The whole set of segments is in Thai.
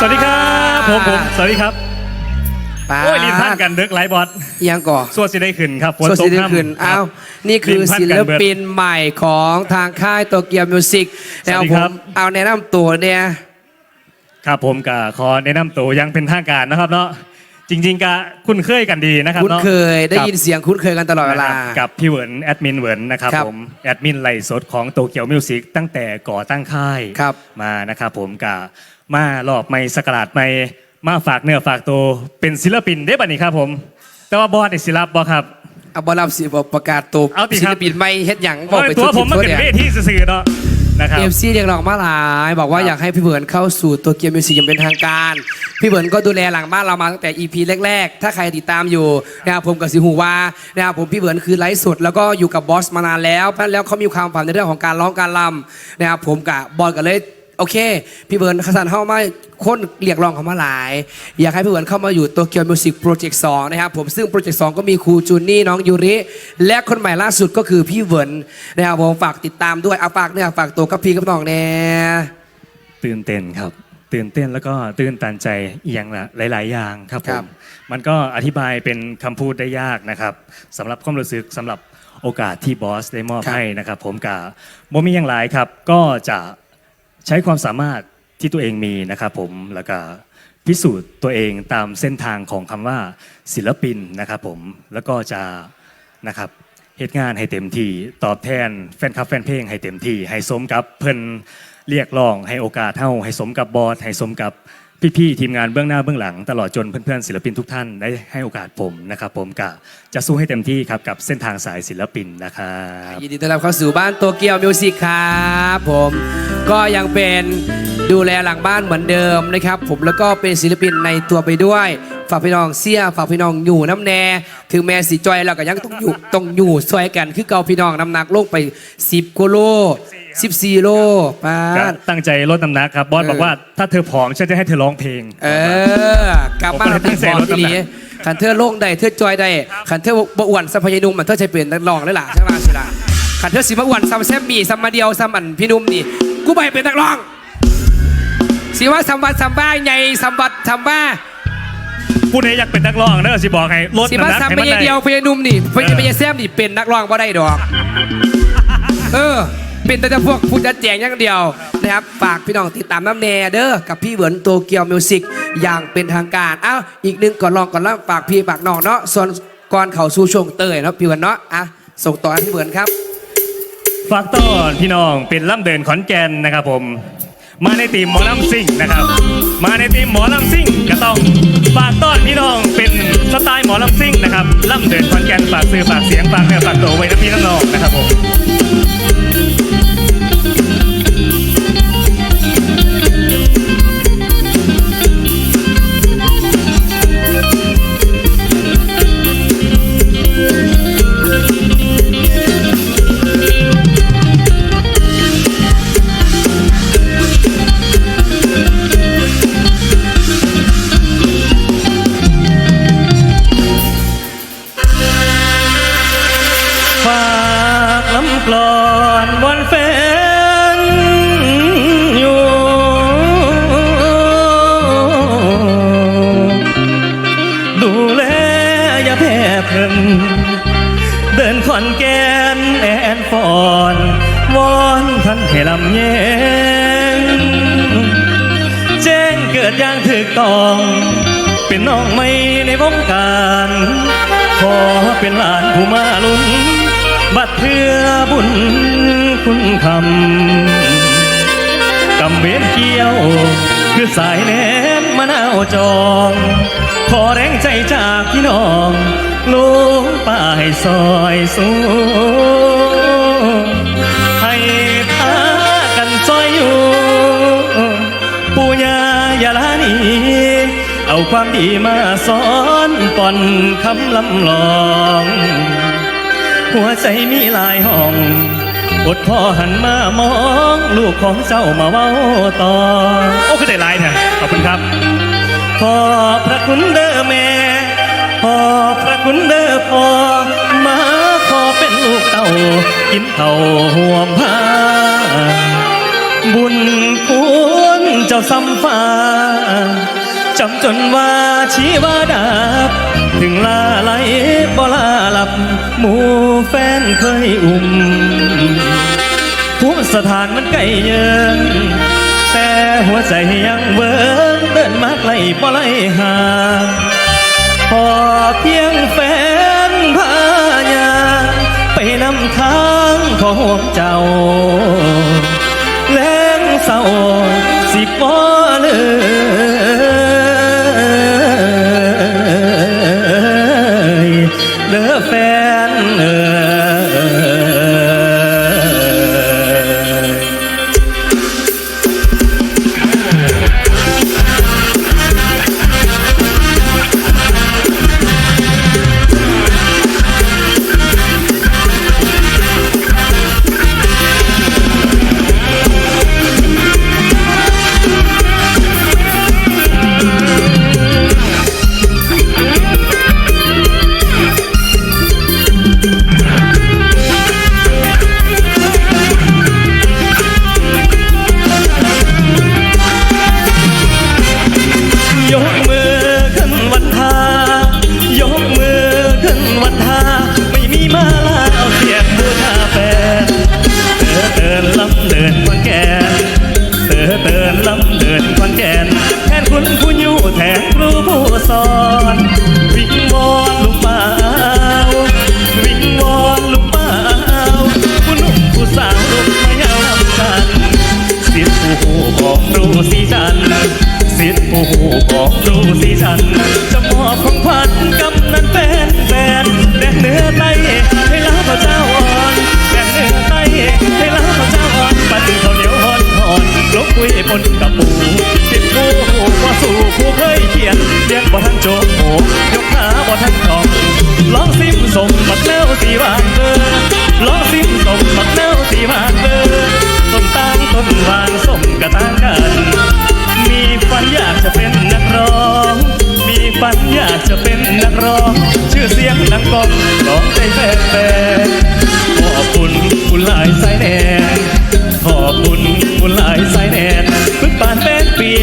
สวัสดีครับผมผมสวัสดีครับป้าโอ้ยลีนพันกันเด็กไลฟ์บอสยังก่อส่วนสิได้ขึ้นครับฝนโซตซิกได้น้ำ ขึ้นครับอ้าวนี่คือลิ้นพันศิกันลเบิดปินใหม่ของทางค่ายโตเกียวมิวสิกสวัแล้วสดีผครัมบ เอาแนะนำตัวเนี่ยครับผมก็ขอแนะนำตัวอยังเป็นทางการนะครับเนาะจริง ๆก็คุ้นเคยกันดีนะครับคุ้นเนาะเคยได้กับยินเสียงคุ้นเคยกันตลอดเวลา นะครับกับพี่เหวินแอดมินเหวินนะครับครับผมแอดมินไลฟ์สดของโตเกียวมิวสิกตั้งแต่ก่อตั้งค่ายครับ มานะครับผมกับ มารอบไม่สกราดไม่มาฝากเนื้อฝากตัวเป็นศิลปินได้บัดนี้ครับผม แต่ว่าบอสเนี่ยศิลปบอครับ เอาบอลลับสิบประกาศตัวเอาติศิครัลบปินไม่เฮ็ดหยังบอกไปตัวผมมันทั่วเป็นเนี่ยเวทีสื่อๆเนาะนะครับ เอฟซีเรียกร้องมาหลาย บอกว่าครับ อยากให้พี่เบิร์นเข้าสู่ตัวเกียวมิวสิกอย่างเป็นทางการ พี่เบิร์นก็ดูแลหลังบ้านเรามาตั้งแต่ EP แรกๆ ถ้าใครติดตามอยู่นะครับผมกับสิหูวานะครับผมพี่เบิร์นคือไลฟ์สดแล้วก็อยู่กับบอสมานานแล้วเพราะฉะนั้นแล้วเขามีความฝันในเรื่องของการร้องการรำนะครับผมกับบอสก็เลย โอเค พี่เบิร์นขสันเข้ามาคนเรียกร้องเขามาหลาย อยากให้พี่เบิร์นเข้ามาอยู่ตัวเกียวมิวสิกโปรเจกต์สนะครับผมซึ่งโปรเจกต์สก็มีครูจูนี่น้องยูริ และคนใหม่ล่าสุดก็คือพี่เบิร์นนะครับผมฝากติดตามด้วยเอาฝากเนี่ยฝากตัวกับพี่กับน้องแน่ตื่นเต้นครับ ตื่นเต้นแล้วก็ตื่นตันใจอีกอย่างละหลาย ๆ อย่างครับผครัมบ มันก็อธิบายเป็นคำพูดได้ยากนะครับสำหรับความรู้สึกสำหรับโอกาสที่บอสได้มอบให้นะครับ ผมกับโมมีอย่างไรครับ ก็จะ ใช้ความสามารถที่ตัวเองมีนะครับผมแล้วก็พิสูจน์ตัวเองตามเส้นทางของคำว่าศิลปินนะครับผมแล้วก็จะนะครับเหตุงานให้เต็มที่ตอบแทนแฟนคลับแฟนเพลงให้เต็มที่ให้สมกับเพิ่นเรียกร้องให้โอกาสเท่าให้สมกับบอสให้สมกับ พี่ๆทีมงานเบื้องหน้าเบื้องหลัง ตลอดจนเพื่อนๆศิลปินทุกท่านได้ให้โอกาสผมนะครับผมกะจะสู้ให้เต็มที่ครับกับเส้นทางสายศิลปินนะครับยินดีต้อนรับเข้าสู่บ้านโตเกียวมิวสิกครับผมก็ยังเป็นดูแลหลังบ้านเหมือนเดิมนะครับ ผมแล้วก็เป็นศิลปินในตัวไปด้วย ฝากพี่น้องเสียฝากพี่น้องอยู่น้ำแน่ ถึงแม้สีจอยเราก็ยังต้องอยู่ต้องอยู่ซอยกัน คือเก่าพี่น้องน้ำหนักลงไป 10กิโล14 โลป้าก็ด ตั้งใจลดน้ำหนักครับบอสเออบอกว่าถ้าเธอผอมฉันจะให้เธอร้องเพลง เออกลับมาผมก็เลยตั้งใจพอลดที่น้ำหนันี้กขันเธอโล่งได้เธอจอยได้ขันเธอบ่อ้วนสัมพยานุ่มมันเธอใช้เปลี่ยนนักร้องได้ล่ะใช่ไหมสิล่ะขันเธอสิมาอ้วนซ้ำแซมมี่ซ้ำมาเดียวซ้ำอันพี่นุ่มนี่กูไปเป็นนักร้องสิว่าสัมบัติสัมบ้าใหญ่สัมบัติสัมบ้า ผู้ใดอยากเป็นนักร้องเนอะสิบอกให้ลดสิน้ำว่าหนักสัมให้พมันยาได้ เดียวพยานุ่มนี่พยาเออพยาแซมนี่เป็นนักร้องบ่ได้ดอก เออ เป็นแต่พวกผู้จัดแจงอย่างเดียวนะครับฝากพี่น้องติดตามน้ำแนเด้อกับพี่เหวินโตเกียวมิวสิกอย่างเป็นทางการอ้าวอีกหนึ่งก่อนลองก่อนแล้วฝากพี่ฝากน้องเนาะส่วนก่อนเข้าสู่ช่วงเตยเนาะพี่เหวินเนาะอะส่งต่อให้พี่เหวินครับ ฝากต้อนพี่น้องเป็นล่ำเดินขอนแก่นนะครับผม มาในทีมหมอลำซิ่งนะครับ มาในทีมหมอลำซิ่งก็ต้องฝากต้อนพี่น้องเป็นสไตล์หมอลำซิ่งนะครับล่ำเดินขอนแก่นฝากซื้อฝากเสียงฝากเนื้อฝากตัวไว้นะพี่น้องๆนะครับผม อนแกนแอนฟอนวอนท่านให้ลำแยงแจ้งเกิดอย่างถึกต้อง เป็นน้องไม่ในวงการขอเป็นหลานผู้มาลุ้น บัดเพื่อบุญคุณคำกำเวนเกี่ยว คือสายแนมมะนาวจอง ขอแรงใจจากพี่น้อง ให้ซอยสู้ให้พากันซอยอยู่ปู่ย่ายาลานีเอาความดีมาสอนก่อนคำลำลอง หัวใจมีหลายห้องอดพ่อหันมามอง ลูกของเจ้ามาเว้าต่อ โอ้คือได้ลายแท้ขอบคุณครับ ขอพระคุณเด้อแม่ ขอพระคุณเด้อพ่อมาขอเป็นลูกเต่ากินเต่าห่วมผ้าบุญคุณเจ้าซ้ำฟ้าจำจนว่าชีวาดับ ถึงลาไหลบ่ลาหลับ หมู่แฟนเคยอุ้มทุกสถานมันไกลเยินแต่หัวใจยังเวิร์เดินมาไกลบ่ไลห่าง พอเพียงแฟนพายาไปนำทางของเจ้า แรงเศร้าสิบ่เ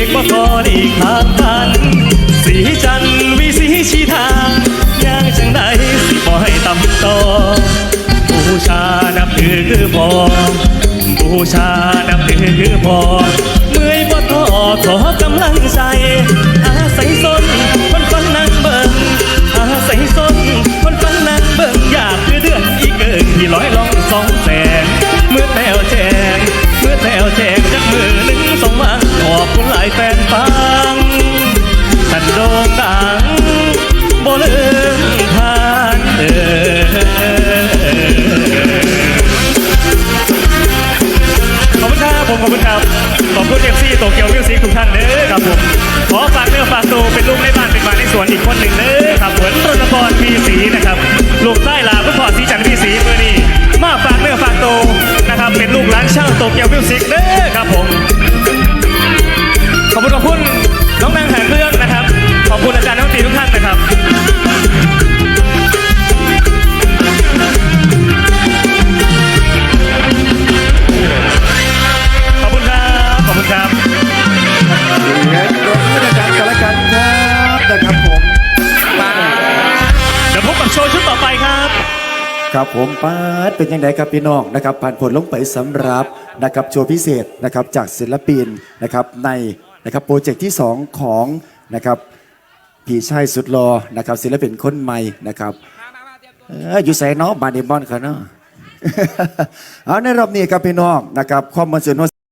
กบ่พอดีขามพัน สีจันวิสีชีทางย่างจังใดสิบ่ให้ต่ำต่อบูชานับถือคือพอบูชานับถือคือพอ โตเกียวมิวสิกทุกท่านเด้อครับผมขอฝากเนื้อฝากตัวเป็นลูกในบ้านเป็นบ้านในสวนอีกคนหนึ่งเด้อครับเหมือนรณกรพีสีนะครับ ครับผมปาดเป็นยังไงครับพี่น้องนะครับผ่านผลลงไปสำหรับนะครับโชว์พิเศษนะครับจากศิลปินนะครับในนะครับโปรเจกต์ที่ 2 ของนะครับพี่ชายสุดรอนะครับศิลปินคนใหม่นะครับอยู่ใส่น้องบานิบอนเขาเนาะเอาในรอบนี้ครับพี่น้องนะครับความมันสนุก